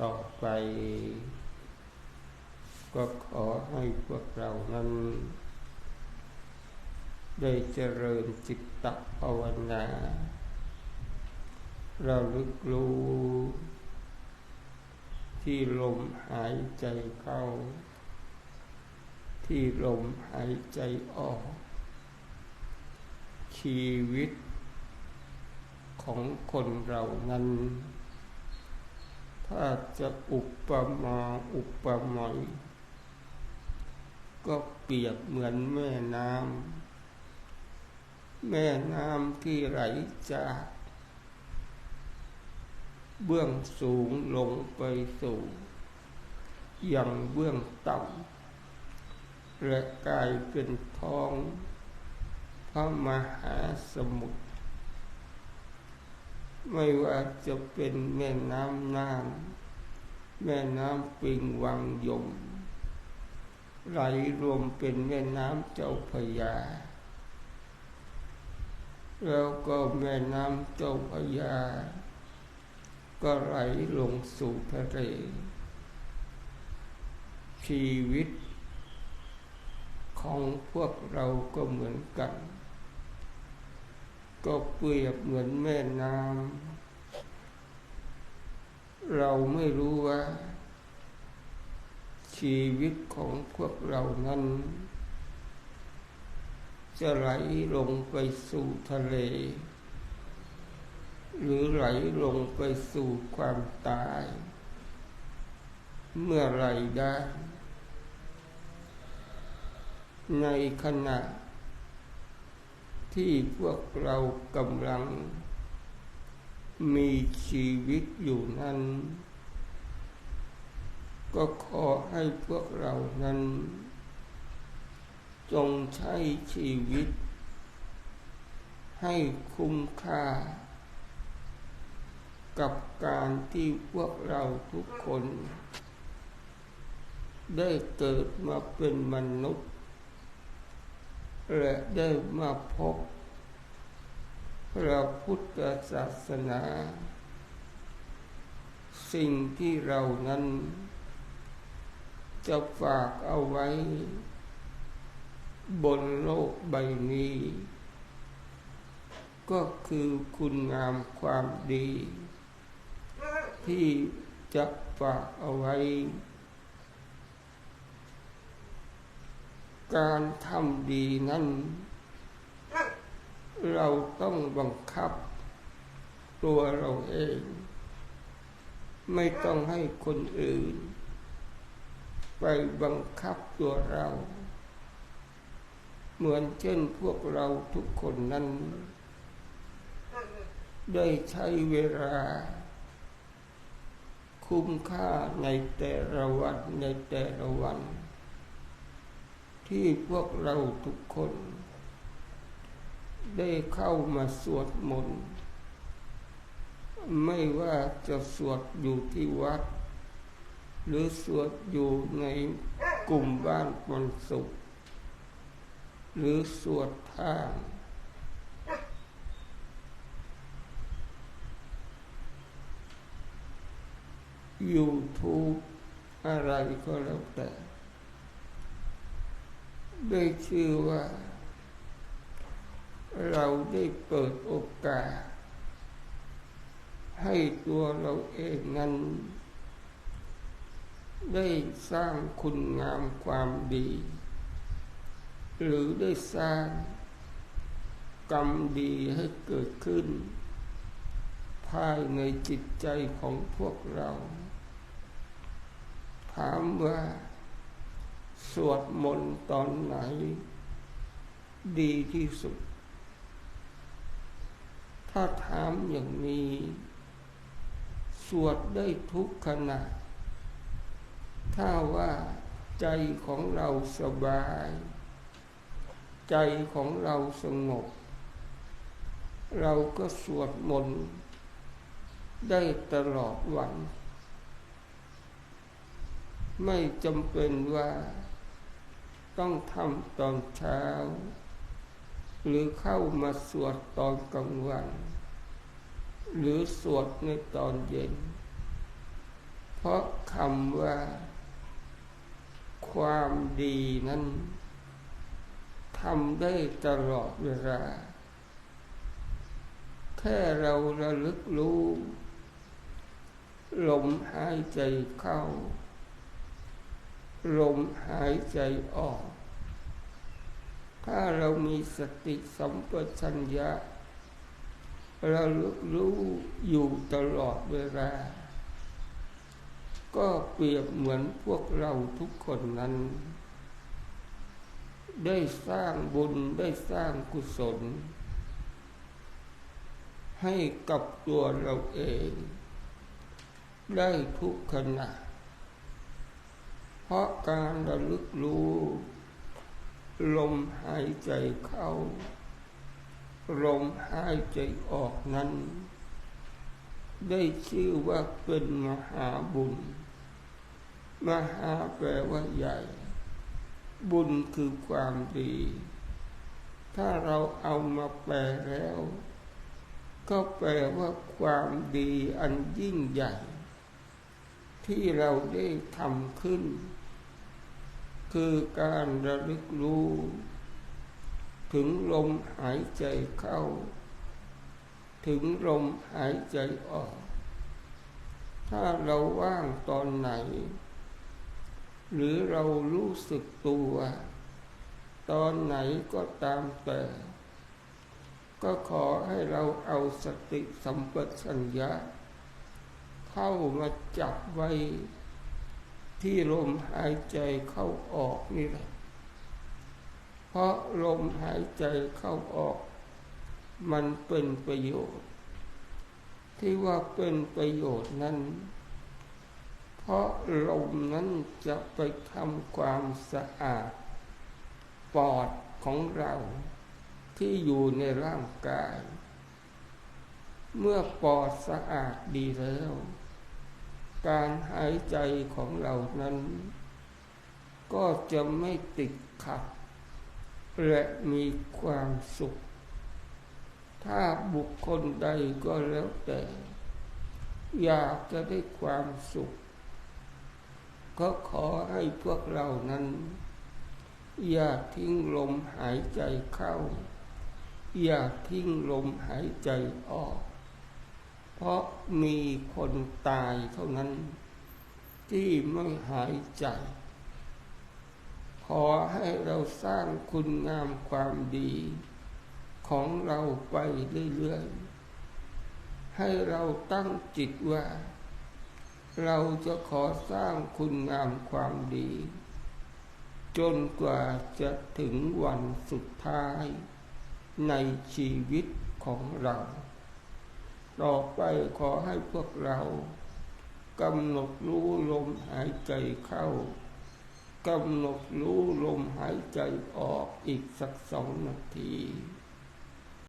ต่อไป ก็ขอให้พวกเรานั้น ได้เจริญจิตตภาวนาเราลึกรู้ที่ลมหายใจเข้า ที่ลมหายใจออก ชีวิตของคนเรานั้น ถ้าจะอุปมาอุปไมยก็เปรียบเหมือนแม่น้ำแม่น้ำที่ไหลจาก เบื้องสูงลงไปสู่ยังเบื้องต่ำและกลายเป็นท้องพระมหาสมุทร ไม่ว่าจะเป็นแม่น้ำน่านแม่น้ำปิงวังยม ไหลรวมเป็นแม่น้ำเจ้าพยา แล้วก็แม่น้ำเจ้าพยา ก็ไหลลงสู่ทะเลชีวิตของพวกเราก็เหมือนกัน ก็เปรียบเหมือนแม่น้ำเราไม่รู้ว่า ชีวิตของพวกเรานั้น จะไหลลงไปสู่ทะเล หรือไหลลงไปสู่ความตาย เมื่อไรได้ ในขณะ ที่พวกเรากำลังมีชีวิตอยู่นั้น ก็ขอให้พวกเรานั้น จงใช้ชีวิต ให้คุ้มค่า กับการที่พวกเราทุกคน ได้เกิดมาเป็นมนุษย์ และได้มาพบพระพุทธศาสนา สิ่งที่เรานั้น จะฝากเอาไว้ บนโลกใบนี้ ก็คือคุณงามความดี ที่จะฝากเอาไว้ การทำดีนั้น เราต้องบังคับ ตัวเราเอง ไม่ต้องให้คนอื่น ไปบังคับตัวเรา เหมือนเช่นพวกเราทุกคนนั้น ได้ใช้เวลาคุ้มค่าในแต่ละวันในแต่ละวัน ที่พวกเราทุกคน ได้เข้ามาสวดมนต์ไม่ว่าจะสวดอยู่ที่วัด หรือสวดอยู่ในกลุ่มบ้านปนสุข หรือสวดทางยูทูบอะไรก็แล้วแต่ ได้ชื่อว่า เราได้เปิดโอกาส ให้ตัวเราเองนั้น ได้สร้างคุณงามความดี หรือได้สร้างกรรมดีให้เกิดขึ้น ภายในจิตใจของพวกเรา ถามว่า สวดมนต์ตอนไหน ดีที่สุด ถ้าถามอย่างนี้ สวดได้ทุกขณะ ถ้าว่าใจของเราสบาย ใจของเราสงบ เราก็สวดมนต์ได้ตลอดวัน ไม่จำเป็นว่า ต้องทำตอนเช้า หรือเข้ามาสวดตอนกลางวัน หรือสวดในตอนเย็น เพราะคำว่า ความดีนั้นทำได้ตลอดเวลา แค่เราระลึกรู้ลมหายใจเข้า ลมหายใจออก ถ้าเรามีสติสัมปชัญญะระลึกรู้อยู่ตลอดเวลา ก็เปรียบเหมือนพวกเราทุกคนนั้น ได้สร้างบุญได้สร้างกุศล ให้กับตัวเราเอง ได้ทุกขณะ เพราะการระลึกรู้ ลมหายใจเข้า ลมหายใจออกนั้น ได้ชื่อว่าเป็นมหาบุญ มหาแปลว่าใหญ่ บุญคือความดี ถ้าเราเอามาแปลแล้ว ก็แปลว่าความดีอันยิ่งใหญ่ ที่เราได้ทำขึ้น คือการระลึกรู้ ถึงลมหายใจเข้า ถึงลมหายใจออก ถ้าเราว่างตอนไหน หรือเรารู้สึกตัว ตอนไหนก็ตามแต่ ก็ขอให้เราเอาสติสัมปชัญญะ เข้ามาจับไว้ ที่ลมหายใจเข้าออกนี่แหละ เพราะลมหายใจเข้าออก มันเป็นประโยชน์ ที่ว่าเป็นประโยชน์นั้น เพราะลมนั้นจะไปทำความสะอาด ปอดของเราที่อยู่ในร่างกาย เมื่อปอดสะอาดดีแล้ว การหายใจของเรานั้น ก็จะไม่ติดขัด และมีความสุข ถ้าบุคคลใดก็แล้วแต่ อยากจะได้ความสุข ก็ขอให้พวกเรานั้น อย่าทิ้งลมหายใจเข้า อย่าทิ้งลมหายใจออก เพราะมีคนตายเท่านั้น ที่ไม่หายใจ ขอให้เราสร้างคุณงามความดี ของเราไปเรื่อยๆ ให้เราตั้งจิตว่า เราจะขอสร้างคุณงามความดี จนกว่าจะถึงวันสุดท้ายในชีวิตของเรา ต่อไปขอให้พวกเรากำหนดรู้ลมหายใจเข้ากำหนดรู้ลมหายใจออกอีกสักสองนาที